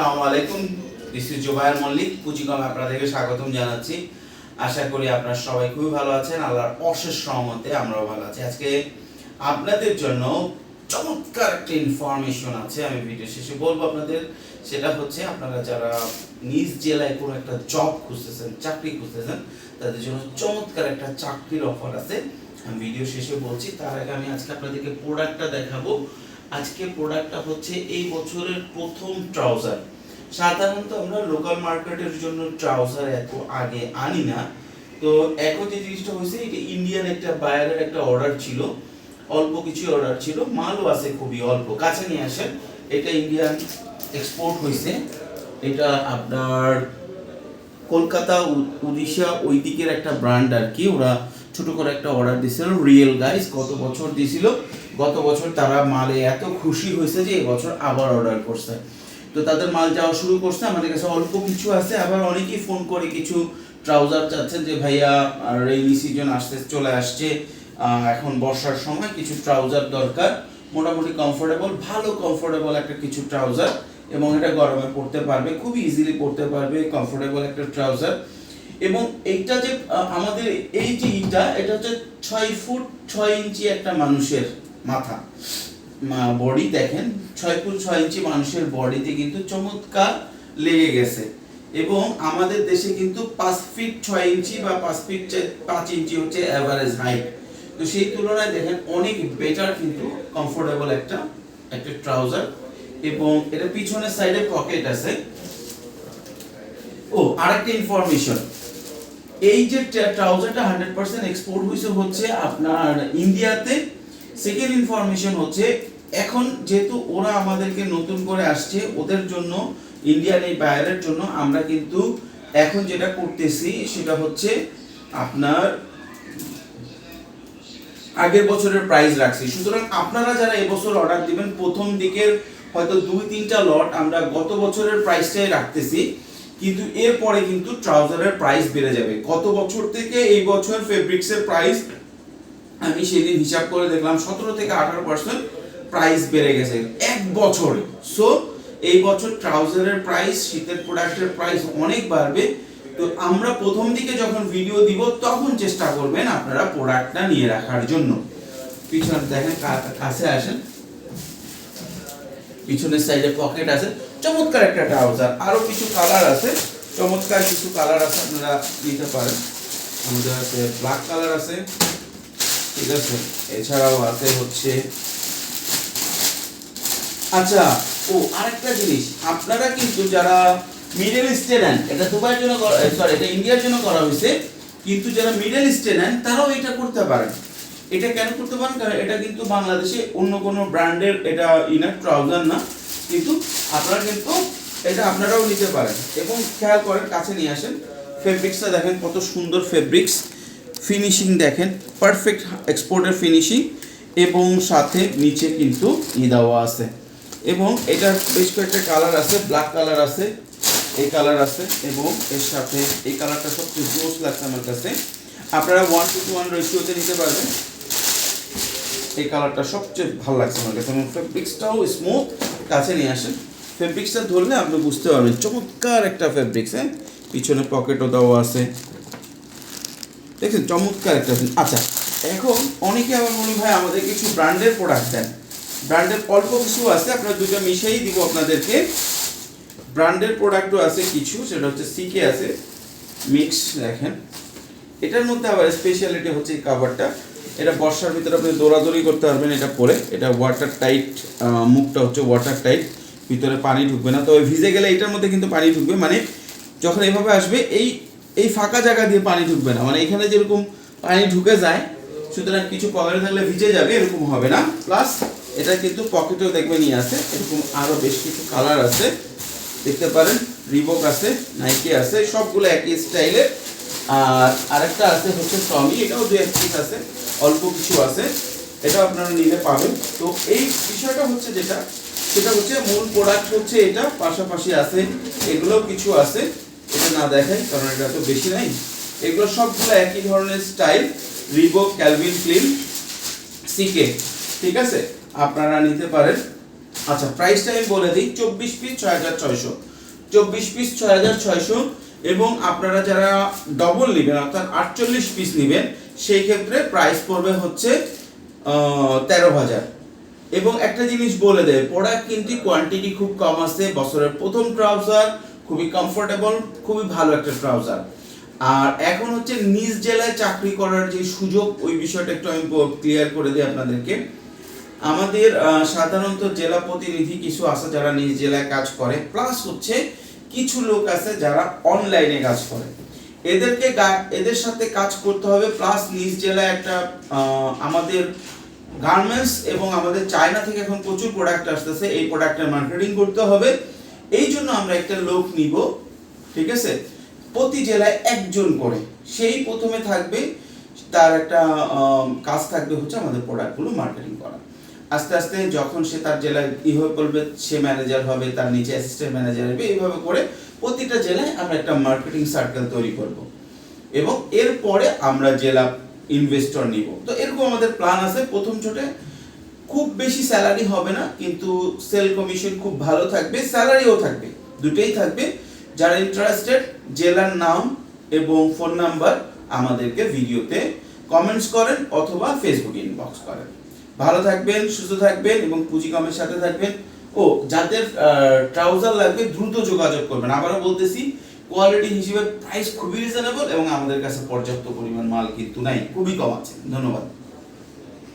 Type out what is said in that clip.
আসসালামু আলাইকুম। This is Zubair Mallick পুঁজিকম আপনাদেরকে স্বাগতম জানাচ্ছি। আশা করি আপনারা সবাই খুবই ভালো আছেন। আল্লাহর অশেষ সহমতে আমরাও ভালো আছি। আজকে আপনাদের জন্য চমৎকার একটা ইনফরমেশন আছে। আমি ভিডিও শেষে বলব আপনাদের, সেটা হচ্ছে আপনারা যারা নিজ জেলায় কোনো একটা জব খুঁজতেছেন, চাকরি খুঁজতেছেন, তাদের জন্য চমৎকার একটা চাকরির অফার আছে। আমি ভিডিও শেষে বলছি, তার আগে আমি আজকে আপনাদেরকে প্রোডাক্টটা দেখাবো। আজকে প্রোডাক্টটা হচ্ছে এই বছরের প্রথম ট্রাউজার সাধারণত আমরা লোকাল মার্কেটের জন্য ট্রাউজার এত আগে আনি না। তো এখন যে জিনিসটা হয়েছে এটা ইন্ডিয়ান একটা বায়ারের একটা অর্ডার ছিল, অল্প কিছু অর্ডার ছিল, মালও আছে খুবই অল্প, কাছে নিয়ে আসেন। এটা ইন্ডিয়ান এক্সপোর্ট হয়েছে। এটা আপনার কলকাতা, উড়িষ্যা ওই দিকের একটা ব্র্যান্ড আর কি, ওরা ছোট করে একটা অর্ডার দিছিল রিয়েল গাইস গত বছর দিছিল গত বছর তারা মালে এত খুশি হয়েছে যে এবছর আবার অর্ডার করছে। তো তাদের মাল যাওয়া শুরু করছে, আমাদের কাছে অল্প কিছু আছে, আবার অনেকেই ফোন করে কিছু ট্রাউজার চাচ্ছেন যে, ভাইয়া রেইনি সিজন আসতে, চলে আসছে এখন বর্ষার সময়, কিছু ট্রাউজার দরকার, মোটামুটি কমফোর্টেবল ভালো কমফোর্টেবল একটা কিছু ট্রাউজার এবং এটা গরমে পড়তে পারবে, খুব ইজিলি পড়তে পারবে কমফোর্টেবল একটা ট্রাউজার এবং এইটা যে আমাদের এই যে ইটা, এটা হচ্ছে ছয় ফুট ছয় ইঞ্চি একটা মানুষের মাথা। বডি দেখেন, ছয় ফুট ছয় ইঞ্চি মানুষের বডিতে কিন্তু চমৎকার লেগে গেছে। এবং আমাদের দেশে কিন্তু পাঁচ ফিট ছয় ইঞ্চি বা পাঁচ ফিট পাঁচ ইঞ্চি হচ্ছে অ্যাভারেজ হাইট তো সেই তুলনায় দেখেন অনেক বেটার কিন্তু কমফোর্টেবল একটা একটা ট্রাউজার এবং এটা পিছনের সাইডে পকেট আছে। ও, আরেকটা ইনফরমেশন এই যে ট্রাউজারটা হান্ড্রেড পার্সেন্ট এক্সপোর্ট হয়েছে হচ্ছে আপনার ইন্ডিয়াতে সেকেন্ড ইনফরমেশন হচ্ছে, এখন যেহেতু ওরা আমাদেরকে নতুন করে আসছে, ওদের জন্য ইন্ডিয়ান এই বায়ারের জন্য আমরা কিন্তু এখন যেটা করতেছি, সেটা হচ্ছে আপনার আগের বছরের প্রাইস রাখছি। সুতরাং আপনারা যারা এবছর অর্ডার দিবেন, প্রথম দিকের হয়তো দুই তিনটা লট আমরা গত বছরের প্রাইসটাই রাখতেছি। কিন্তু এরপরে কিন্তু ট্রাউজারের প্রাইস বেড়ে যাবে। গত বছর থেকে এই বছর ফেব্রিক্সের প্রাইস? আমি সেদিন হিসাব করে দেখলাম, সতেরো থেকে আঠারো পার্সেন্ট প্রাইস বেড়ে গেছে এক বছরে। সো, এই বছর ট্রাউজারের প্রাইস, শীতের প্রোডাক্টের প্রাইস অনেক বাড়বে। তো আমরা প্রথম দিকে যখন ভিডিও দিব, তখন চেষ্টা করবেন আপনারা প্রোডাক্টটা নিয়ে রাখার জন্য। পিছনে, দেখেন কাছে আসেন। পিছনের সাইডে পকেট আছে। চমৎকার একটা ট্রাউজার আরও কিছু কালার আছে। চমৎকার কিছু কালার আছে, আপনারা নিতে পারেন। আমাদের কাছে ব্ল্যাক কালার আছে। ঠিক আছে? এছাড়াও আছে হচ্ছে আচ্ছা ও, আরেকটা জিনিস। আপনারা কিন্তু যারা মিডল ইস্টে নেন, এটা দুবাইয়ের জন্য সরি এটা ইন্ডিয়ার জন্য করা হয়েছে। কিন্তু যারা মিডল ইস্টে নেন, তারাও এটা করতে পারেন। এটা কেন করতে পারেন? কারণ এটা কিন্তু বাংলাদেশে অন্য কোনো ব্র্যান্ডের এটা ইনার ট্রাউজার না। কিন্তু আপনারা কিন্তু এটা আপনারাও নিতে পারেন। এবং খেয়াল করেন, কাছে নিয়ে আসেন। ফেব্রিক্সটা দেখেন, কত সুন্দর ফেব্রিক্স ফিনিশিং দেখেন পারফেক্ট এক্সপোর্টের ফিনিশিং এবং সাথে নিচে কিন্তু ই দেওয়া আছে। এবং এটার বেশ কয়েকটা কালার আছে ব্ল্যাক কালার আছে, এই কালার আছে। এবং এর সাথে এই কালারটা সবচেয়ে জোস লাগছে আমার কাছে। আপনারা ওয়ান টু টু ওয়ান রেশিওতে নিতে পারবেন। এই কালারটা সবচেয়ে ভালো লাগছে আমার কাছে। এবং ফেব্রিক্সটাও স্মুথ কাছে নিয়ে আসেন। ফেব্রিক্সটা ধরলে আপনি বুঝতে পারবেন। চমৎকার একটা ফেব্রিক্স হ্যাঁ? পিছনে পকেটও দেওয়া আছে। দেখছেন? চমৎকার একটা আচ্ছা এখন অনেকে আবার মনে ভাই, আমাদের কিছু ব্র্যান্ডের প্রোডাক্ট দেন। ব্র্যান্ডের অল্প কিছু আছে, আপনারা দুটো মিশিয়েই দিব আপনাদেরকে। ব্র্যান্ডের প্রোডাক্টও আছে কিছু, সেটা হচ্ছে সিকে আছে। মিক্স দেখেন। এটার মধ্যে আবার স্পেশালিটি হচ্ছে কাভারটা এটা বর্ষার ভিতরে আপনি দৌড়াদৌড়ি করতে পারবেন এটা পরে। এটা ওয়াটার টাইট মুখটা হচ্ছে ওয়াটার টাইট ভিতরে পানি ঢুকবে না। তবে ভিজে গেলে এটার মধ্যে কিন্তু পানি ঢুকবে। মানে যখন এইভাবে আসবে, এই এই ফাঁকা জায়গা দিয়ে পানি ঢুকবে না। মানে এখানে যেরকম পানি ঢুকে যায়, সুতরাং কিছু পকেটে থাকলে ভিজে যাবে, এরকম হবে না। প্লাস এটা কিন্তু পকেটেও দেখবে নিয়ে আছে। এরকম আরও বেশ কিছু কালার আছে। দেখতে পারেন রিবক আছে নাইকি আছে, সবগুলো একই স্টাইলের আর আরেকটা আছে হচ্ছে টমি এটাও দু এক পিস আছে। অল্প কিছু আছে, এটা আপনারা নিলে পাবেন। তো এই বিষয়টা হচ্ছে যেটা, সেটা হচ্ছে মূল প্রোডাক্ট হচ্ছে এটা, পাশাপাশি আছে এগুলো কিছু আছে, এটা না দেখাই, কারণ এটা তো বেশি নাই। এগুলো সবগুলো একই ধরনের স্টাইল রিবো ক্যালভিন ক্লিন সিকে ঠিক আছে? আপনারা নিতে পারেন। আচ্ছা প্রাইসটা আমি বলে দিই, চব্বিশ পিস ছয় হাজার ছয়শো। চব্বিশ পিস ছয় হাজার ছয়শো, এবং আপনারা যারা ডবল নেবেন, অর্থাৎ আটচল্লিশ পিস নেবেন সেই ক্ষেত্রে প্রাইস পড়বে হচ্ছে তেরো হাজার। এবং একটা জিনিস বলে দেয় প্রোডাক্ট কিন্তু কোয়ান্টিটি খুব কম আছে, বছরের প্রথম ট্রাউজার খুবই কমফোর্টেবল খুবই ভালো একটা ট্রাউজার আর এখন হচ্ছে নিজ জেলায় চাকরি করার যে সুযোগ, ওই বিষয়টা একটু আমি ক্লিয়ার করে দিই আপনাদেরকে। আমাদের সাধারণত জেলা প্রতিনিধি কিছু আছে যারা নিজ জেলায় কাজ করে প্লাস হচ্ছে কিছু লোক আছে যারা অনলাইনে কাজ করে। এদেরকে এদের সাথে কাজ করতে হবে প্লাস নিজ জেলায় একটা আমাদের গার্মেন্টস এবং আমাদের চায়না থেকে এখন প্রচুর প্রোডাক্ট আসতেছে, এই প্রোডাক্টের মার্কেটিং করতে হবে। এই জন্য আমরা একটা লোক নিব, ঠিক আছে? প্রতি জেলায় একজন করে। সেই প্রথমে থাকবে, তার একটা কাজ থাকবে হচ্ছে আমাদের প্রোডাক্টগুলো মার্কেটিং করা। আস্তে আস্তে যখন সে তার জেলায় ই হয়ে পড়বে, সে ম্যানেজার হবে, তার নিচে অ্যাসিস্ট্যান্ট ম্যানেজার হবে, এইভাবে করে প্রতিটা জেলায় আমরা একটা মার্কেটিং সার্কেল তৈরি করব। এবং এরপরে আমরা জেলা ইনভেস্টর নিব। তো এরকম আমাদের প্ল্যান আছে। প্রথম ছোটে খুব বেশি স্যালারি হবে না, কিন্তু সেল কমিশন খুব ভালো থাকবে। স্যালারিও থাকবে। দুটোই থাকবে। যারা ইন্টারেস্টেড জেলার নাম এবং ফোন নাম্বার আমাদেরকে ভিডিওতে কমেন্টস করেন অথবা ফেসবুক ইনবক্স করেন। ভালো থাকবেন, সুস্থ থাকবেন এবং পুঁজি কমের সাথে থাকবেন। ও, যাদের ট্রাউজার লাগবে দ্রুত যোগাযোগ করবেন। আবারও বলতেছি কোয়ালিটি হিসেবে প্রাইস খুবই রিজনেবল এবং আমাদের কাছে পর্যাপ্ত পরিমাণ মাল কিন্তু নাই, খুবই কম আছে। ধন্যবাদ।